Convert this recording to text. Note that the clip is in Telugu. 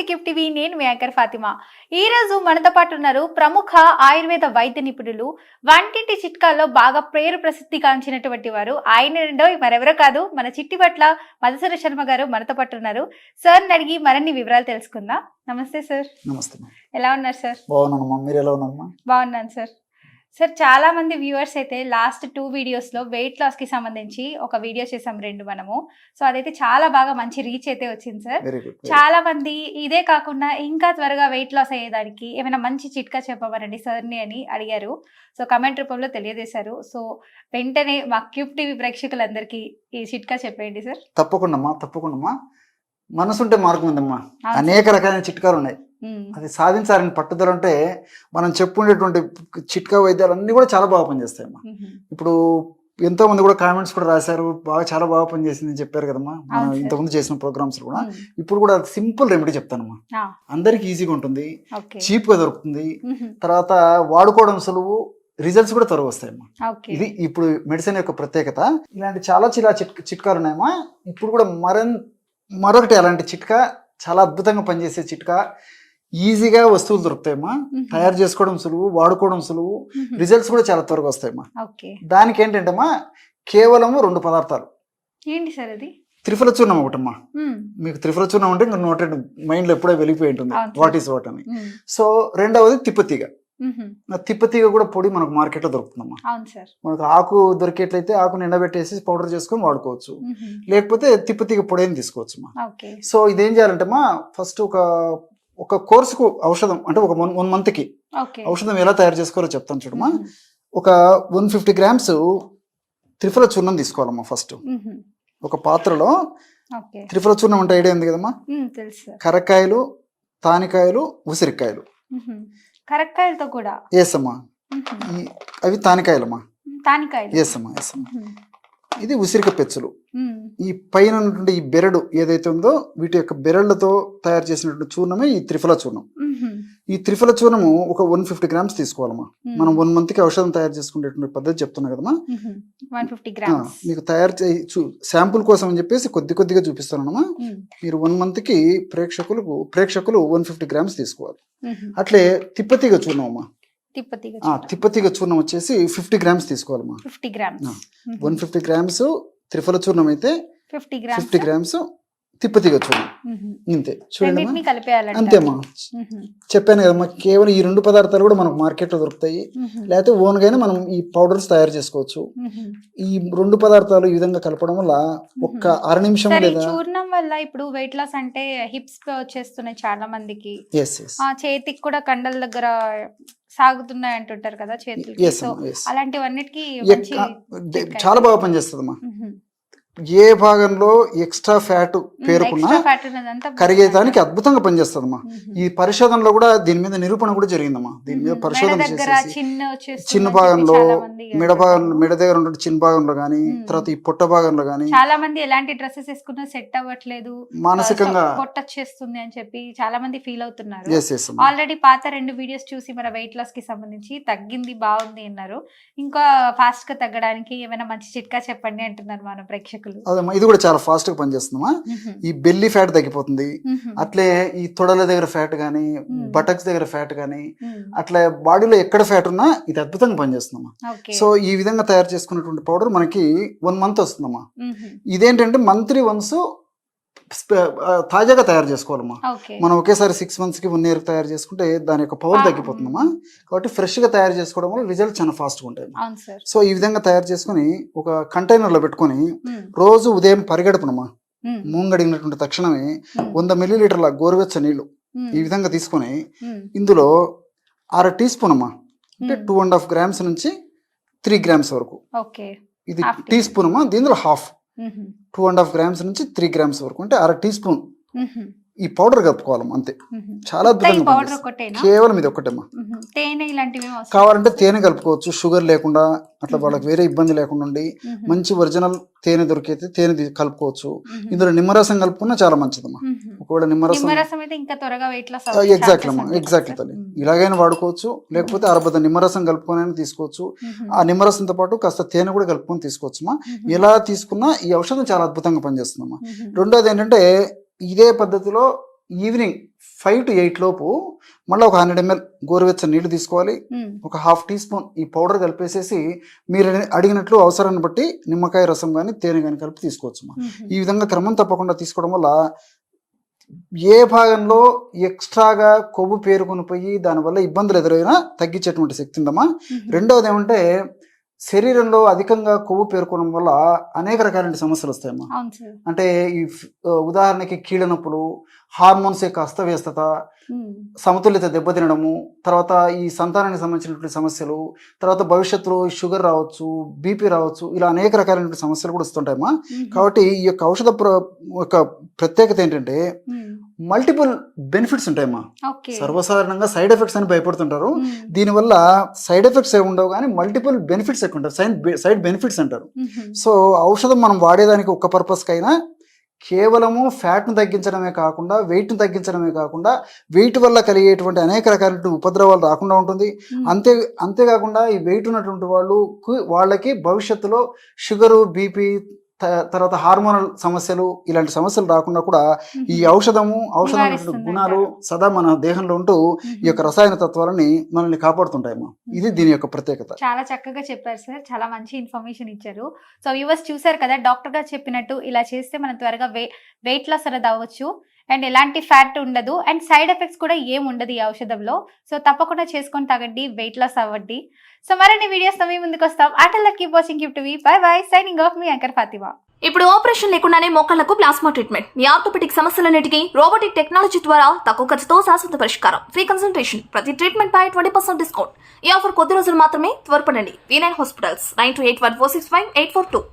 టు గిఫ్ట్ టీవీ నేను మీ యాంకర్ ఫాతిమా. ఈ రోజు మనతో పాటు ఉన్నారు ప్రముఖ ఆయుర్వేద వైద్య నిపుణులు వంటింటి చిట్కాల్లో బాగా పేరు ప్రసిద్ధి కాంచినటువంటి వారు. ఆయన రెండో మరెవరో కాదు మన చిట్టి పట్ల మధుసూర శర్మ గారు మనతో పాటు ఉన్నారు. సార్ అడిగి మరిన్ని వివరాలు తెలుసుకుందాం. నమస్తే సార్. నమస్తే. ఎలా ఉన్నారు సార్? బాగున్నానమ్మా. మీరు ఎలా ఉన్నారమ్మా? బాగున్నాను సార్. సార్ చాలా మంది వ్యూవర్స్ అయితే లాస్ట్ టూ వీడియోస్లో వెయిట్ లాస్కి సంబంధించి ఒక వీడియో చేసాం రెండు మనము. సో అదైతే చాలా బాగా మంచి రీచ్ అయితే వచ్చింది సార్. చాలా మంది ఇదే కాకుండా ఇంకా త్వరగా వెయిట్ లాస్ అయ్యేదానికి ఏమైనా మంచి చిట్కా చెప్పమనండి సార్ని అని అడిగారు. సో కమెంట్ రూపంలో తెలియజేశారు. సో వెంటనే మా క్యూబ్ టీవీ ప్రేక్షకులందరికీ ఈ చిట్కా చెప్పేయండి సార్. తప్పకుండా తప్పకుండా మనసుంటే మార్గం ఉందమ్మా. అనేక రకాలైన చిట్కాలు ఉన్నాయి. అది సాధించాలని పట్టుదల ఉంటే మనం చెప్పుకునేటువంటి చిట్కా వైద్యాలు అన్నీ కూడా చాలా బాగా పనిచేస్తాయమ్మా. ఇప్పుడు ఎంతో మంది కూడా కామెంట్స్ కూడా రాశారు బాగా చాలా బాగా పనిచేసింది అని చెప్పారు కదమ్మా మనం. ఇంతకుముందు చేసిన ప్రోగ్రామ్స్ కూడా. ఇప్పుడు కూడా సింపుల్ రెమెడీ చెప్తానమ్మా. అందరికి ఈజీగా ఉంటుంది ఓకే. చీప్గా దొరుకుతుంది. తర్వాత వాడుకోవడం సులువు రిజల్ట్స్ కూడా త్వరగా వస్తాయమ్మా. ఇది ఇప్పుడు మెడిసిన్ యొక్క ప్రత్యేకత. ఇలాంటి చాలా చిలా చిట్ చిట్కాలు ఉన్నాయమ్మా. ఇప్పుడు కూడా మరన్ మరొకటి అలాంటి చిట్కా? చాలా అద్భుతంగా పనిచేసే చిట్కా. ఈజీగా వస్తువులు దొరుకుతాయమ్మా. తయారు చేసుకోవడం సులువు వాడుకోవడం సులువు. రిజల్ట్స్ కూడా చాలా త్వరగా వస్తాయమ్మా. దానికి ఏంటంటమ్మా? కేవలము రెండు పదార్థాలు. ఏంటి సార్ అది? త్రిఫల చూర్ణం ఒకటమ్మా. మీకు త్రిఫల చూర్ణం అంటే ఇంకా నోట మైండ్లో ఎప్పుడో వెలిగిపోయి ఉంటుంది. వాట్ ఈస్ వాట్ అని. సో రెండవది తిప్పతీగ. తిప్పతీగ కూడా పొడి మనకు మార్కెట్లో దొరుకుతుందమ్మా. అవును సార్. మనకు ఆకు దొరికేట్లయితే ఆకుని ఎండబెట్టేసి పౌడర్ చేసుకొని వాడుకోవచ్చు. లేకపోతే తిప్పతీగ పొడైన తీసుకోవచ్చు మా ఓకే. సో ఇదేం చేయాలంటే మా ఫస్ట్ ఒక ఒక కోర్సుకు ఔషధం అంటే ఒక వన్ వన్ మంత్కి ఓకే. ఔషధం ఎలా తయారు చేసుకోవాలో చెప్తాను చూడమ్మా. ఒక వన్ ఫిఫ్టీ గ్రామ్స్ త్రిఫల చూర్ణం తీసుకోవాలమ్మా ఫస్ట్. ఒక పాత్రలో త్రిఫల చూర్ణం అంటే ఐడియా ఉంది కదమ్మా. కరక్కాయలు తానికాయలు ఉసిరికాయలు. కరక్కాయలతో కూడా. ఈ అవి తానికాయలమ్మా తానికాయలు ఉహుం. ఇది ఉసిరిక పెచ్చులు. ఈ పైన ఉన్నటువంటి ఈ బెరడు ఏదైతే ఉందో వీటి యొక్క బెరళ్ళతో తయారు చేసినటువంటి చూర్ణమే ఈ త్రిఫల చూర్ణం. ఈ త్రిఫల చూర్ణము ఒక వన్ ఫిఫ్టీ గ్రామ్స్ తీసుకోవాలమ్మా. మనం వన్ మంత్కి ఔషధం తయారు చేసుకునేటువంటి పద్ధతి చెప్తున్నా కదమ్మా ఉహుం. 150 ఆ, గ్రామ్స్ మీకు తయారు చే శాంపుల్ కోసం అని చెప్పేసి కొద్ది కొద్దిగా చూపిస్తానమ్మా ఉమ్. మీరు వన్ మంత్కి ప్రేక్షకులకు ప్రేక్షకులు వన్ ఫిఫ్టీ గ్రామ్స్ తీసుకోవాలి. అట్లే తిప్పతీగ చూర్ణం అమ్మా తిప్పతీగ చూర్ణం వచ్చేసి fifty grams తీసుకోవాలమ్మా fifty grams. One fifty grams Triphala చూర్ణం అయితే ఫిఫ్టీ గ్రామ్స్ ఫిఫ్టీ గ్రామ్స్ తిప్పతీగ ఉహుం. ఇంతే. కలిపేయాలంట అంతేమ్మా. చెప్పాను కదమ్మా కేవలం ఈ రెండు పదార్థాలు కూడా మనకు మార్కెట్లో దొరుకుతాయి. లేకపోతే ఓన్గానే మనం ఈ పౌడర్స్ తయారు చేసుకోవచ్చు. ఈ రెండు పదార్థాలు ఈ విధంగా కలపడం వల్ల ఒక్క అర నిమిషం లేదా? చూర్ణం వల్ల ఇప్పుడు వెయిట్ లాస్ అంటే హిప్స్ వచ్చేస్తున్నాయి చాలా మందికి. చేతికి కూడా కండల దగ్గర సాగుతున్నాయి అంటుంటారు కదా ఎస్ అలాంటివన్నిటికి. చాలా బాగా పనిచేస్తుందమ్మా. ఉహుం. ఏ భాగంలో ఎక్స్ట్రా ఫ్యాట్ పేరుకున్నా కరిగేదానికి అద్భుతంగా పనిచేస్తుందమ్మా. ఈ పరిశోధనలో కూడా దీని మీద నిరూపణ కూడా జరిగిందమ్మా. దీని మీద. పరిశోధన చేసేసి చిన్న భాగంలో మెడ భాగంలో మెడ దగ్గర ఉండే చిన్న భాగంలో కానీ. తర్వాత ఈ పొట్ట భాగంలో కానీ చాలా మంది ఎలాంటి డ్రెస్సెస్ వేసుకున్నా సెట్ అవ్వట్లేదు. మానసికంగా పొట్టొచ్చేస్తుంది అని చెప్పి చాలా మంది ఫీల్ అవుతున్నారు. ఆల్రెడీ పాత రెండు వీడియోస్ చూసి మన వెయిట్ లాస్కి సంబంధించి తగ్గింది బాగుంది అన్నారు. ఇంకా ఫాస్ట్గా తగ్గడానికి ఏమైనా మంచి చిట్కా చెప్పండి అంటున్నారు మన ప్రేక్షకులు. అదమ్మా ఇది కూడా చాలా ఫాస్ట్గా పనిచేస్తుందమ్మా మ్మ్. ఈ బెల్లి ఫ్యాట్ తగ్గిపోతుంది. అట్లే ఈ తొడల దగ్గర ఫ్యాట్ కానీ. బటక్స్ దగ్గర ఫ్యాట్ కానీ. అట్లా బాడీలో ఎక్కడ ఫ్యాట్ ఉన్నా ఇది అద్భుతంగా పనిచేస్తుందమ్మా సో ఈ విధంగా తయారు చేసుకున్నటువంటి పౌడర్ మనకి వన్ మంత్ వస్తుందమ్మా మ్మ్. ఇదేంటంటే మంత్లీ వన్స్ తాజాగా తయారు చేసుకోవాలమ్మా మనం ఒకేసారి సిక్స్ మంత్స్కి వన్ ఇయర్ తయారు చేసుకుంటే దాని యొక్క పవర్. తగ్గిపోతుందమ్మా కాబట్టి ఫ్రెష్గా తయారు చేసుకోవడం వల్ల రిజల్ట్ చాలా ఫాస్ట్గా ఉంటాయి సో ఈ విధంగా తయారు చేసుకుని ఒక కంటైనర్లో పెట్టుకొని. రోజు ఉదయం పరిగెడుపునమ్మా మ్మ్. మూంగడిగినటువంటి తక్షణమే. వంద మిల్లీలీటర్ల గోరువెచ్చ నీళ్ళు. ఈ విధంగా తీసుకొని. ఇందులో అర టీ స్పూన్ అమ్మా అంటే. టూ అండ్ హాఫ్ గ్రామ్స్ నుంచి త్రీ గ్రామ్స్ వరకు ఇది టీ స్పూన్ అమ్మా దీనిలో half. Two and half grams నుంచి త్రీ గ్రామ్స్ వరకు అంటే అర టీ స్పూన్. ఈ పౌడర్ కలుపుకోవాలమ్మా అంతే. చాలా కేవలం ఇది ఒక్కటమ్మా మ్మ్. తేనె ఇలాంటివి కావాలంటే తేనె కలుపుకోవచ్చు షుగర్ లేకుండా అట్లా. వాళ్ళకి వేరే ఇబ్బంది లేకుండా ఉండి. మంచి ఒరిజినల్ తేనె దొరికితే తేనె కలుపుకోవచ్చు. ఇందులో నిమ్మరసం కలుపుకున్నా చాలా మంచిదమ్మా. మ్మ్. ఒకవేళ నిమ్మరసం ఎగ్జాక్ట్లీ అమ్మా ఎగ్జాక్ట్లీ తల్లి. ఇలాగైనా వాడుకోవచ్చు లేకపోతే అరబద్ద నిమ్మరసం కలుపుకొని తీసుకోవచ్చు. ఆ నిమ్మరసంతో పాటు కాస్త తేనె కూడా కలుపుకొని తీసుకోవచ్చమ్మా. ఎలా తీసుకున్నా ఈ ఔషధం చాలా అద్భుతంగా పనిచేస్తుందమ్మా. రెండోది ఏంటంటే ఇదే పద్ధతిలో ఈవినింగ్ ఫైవ్ టు ఎయిట్ లోపు మళ్ళీ ఒక హండ్రెడ్ ఎంఎల్ గోరువెచ్చని నీళ్ళు తీసుకోవాలి. ఒక హాఫ్ టీ స్పూన్ ఈ పౌడర్ కలిపేసేసి మీరు అడిగినట్లు అవసరాన్ని బట్టి నిమ్మకాయ రసం కానీ తేనె కానీ కలిపి తీసుకోవచ్చు ఈ విధంగా క్రమం తప్పకుండా తీసుకోవడం వల్ల ఏ భాగంలో ఎక్స్ట్రాగా కొవ్వు పేరుకొని పోయి దానివల్ల ఇబ్బందులు ఎదురైనా తగ్గించేటువంటి శక్తి ఉందమ్మా. రెండవది ఏమంటే శరీరంలో అధికంగా కొవ్వు పేరుకోవడం వల్ల అనేక రకాలైన సమస్యలు వస్తాయమ్మా. అంటే ఈ ఉదాహరణకి కీళ్ళ నొప్పులు హార్మోన్స్ యొక్క అస్తవ్యస్తత సమతుల్యత దెబ్బతినడము తర్వాత ఈ సంతానానికి సంబంధించినటువంటి సమస్యలు తర్వాత భవిష్యత్తులో షుగర్ రావచ్చు బీపీ రావచ్చు ఇలా అనేక రకాలైనటువంటి సమస్యలు కూడా వస్తుంటాయమ్మా. కాబట్టి ఈ యొక్క ఔషధ యొక్క ప్రత్యేకత ఏంటంటే మల్టిపుల్ బెనిఫిట్స్ ఉంటాయమ్మా. సర్వసాధారణంగా సైడ్ ఎఫెక్ట్స్ అని భయపడుతుంటారు. దీనివల్ల సైడ్ ఎఫెక్ట్స్ ఏమి ఉండవు కానీ మల్టిపుల్ బెనిఫిట్స్ ఎక్కువ ఉంటాయి. సైడ్ సైడ్ బెనిఫిట్స్ అంటారు. సో ఔషధం మనం వాడేదానికి ఒక్క పర్పస్కైనా కేవలము ఫ్యాట్ను తగ్గించడమే కాకుండా వెయిట్ను తగ్గించడమే కాకుండా వెయిట్ వల్ల కలిగేటువంటి అనేక రకాలైన ఉపద్రవాలు రాకుండా ఉంటుంది. అంతే అంతేకాకుండా ఈ వెయిట్ ఉన్నటువంటి వాళ్ళు వాళ్ళకి భవిష్యత్తులో షుగరు బీపీ తర్వాత హార్మోనల్ సమస్యలు ఇలాంటి సమస్యలు రాకుండా కూడా ఈ ఔషధము ఔషధం గుణాలు. సదా మన దేహంలో ఉంటూ ఈ యొక్క రసాయన తత్వాలని మనల్ని కాపాడుతుంటాయమ్మా ఇది దీని యొక్క ప్రత్యేకత. చాలా చక్కగా చెప్పారు సార్. చాలా మంచి ఇన్ఫర్మేషన్ ఇచ్చారు. సో వ్యూవర్స్ చూసారు కదా డాక్టర్ గారు చెప్పినట్టు ఇలా చేస్తే మనం త్వరగా వెయిట్ లాస్ అనేది అవ్వచ్చు. అండ్ ఎలాంటి ఫ్యాట్ ఉండదు. అండ్ సైడ్ ఎఫెక్ట్స్ కూడా ఏం ఉండదు ఈ ఔషధంలో. సో తప్పకుండా చేసుకొని తాగండి వెయిట్ లాస్ అవ్వండి. సో మరిన్ని వీడియోస్ మీ ముందుకు వస్తాం. అటల్ కీప్ వాచింగ్ గిఫ్ట్ వి బై బై సైనింగ్ ఆఫ్ మీ అంకర్ ఫాతిమా ఇప్పుడు ఆపరేషన్ లేకుండానే మోకాళ్ళకు ప్లాస్మా ట్రీట్మెంట్ మీ ఆర్థోపెటిక్ సమస్యలన్నిటికీ రోబోటిక్ టెక్నాలజీ ద్వారా తక్కువ ఖర్చుతో శాశ్వత పరిష్కారం. ఫ్రీ కన్సల్టేషన్ ప్రతి ట్రీట్మెంట్ పై ట్వంటీ పర్సెంట్ డిస్కౌంట్ ఈ ఆఫర్ కొద్ది రోజులు మాత్రమే త్వరపడండి. V nine hospitals nine two eight one four six five eight four two